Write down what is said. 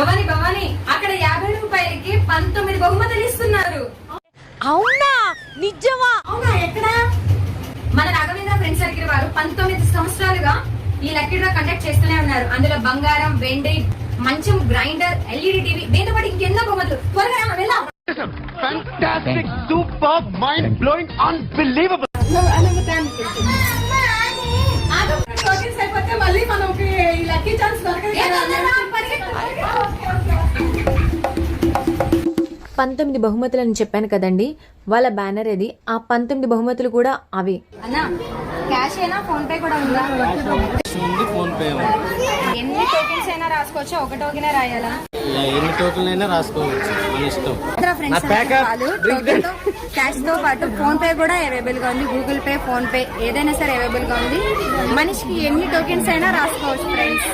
భవాని భవాని అక్కడ యాభై రూపాయలకి పంతొమ్మిది బహుమతులు ఇస్తున్నారు. అవునా? నిజమా? అవునా ఎక్కడ? మన రాఘవేంద్ర ఫ్రెండ్ సర్కిల్ వారు పంతొమ్మిది సంవత్సరాలుగా ఈ లక్కీ డ్రా కండక్ట్ చేస్తూనే ఉన్నారు. అందులో బంగారం వెండి మంచం గ్రైండర్ ఎల్ఈడి టీవీ దీంతో పాటు ఇంకెన్నో బహుమతులు. త్వరగా వెళ్దాం. Fantastic, superb, mind-blowing, unbelievable. పంతొమ్మిది బహుమతులు అని చెప్పాను కదండి వాళ్ళ బ్యానర్ ఇది ఆ పంతొమ్మిది బహుమతులు కూడా అవే. అన్నా క్యాష్ అయినా ఫోన్ పే కూడా ఉందా? ఉంది ఫోన్ పే ఉంది. ఎన్ని టోకెన్స్ అయినా రాసుకోవచ్చా? ఒక టోకెనే రాయాలా? ఎన్ని అయినా రాసుకోవచ్చు మన ఇష్టం. క్యాష్తో పాటు ఫోన్ పే కూడా అవైలబుల్గా ఉంది. గూగుల్ పే ఫోన్ పే ఏదైనా సరే అవైలబుల్గా ఉంది. మనిషికి ఎన్ని టోకెన్స్ అయినా రాసుకోవచ్చు ఫ్రెండ్స్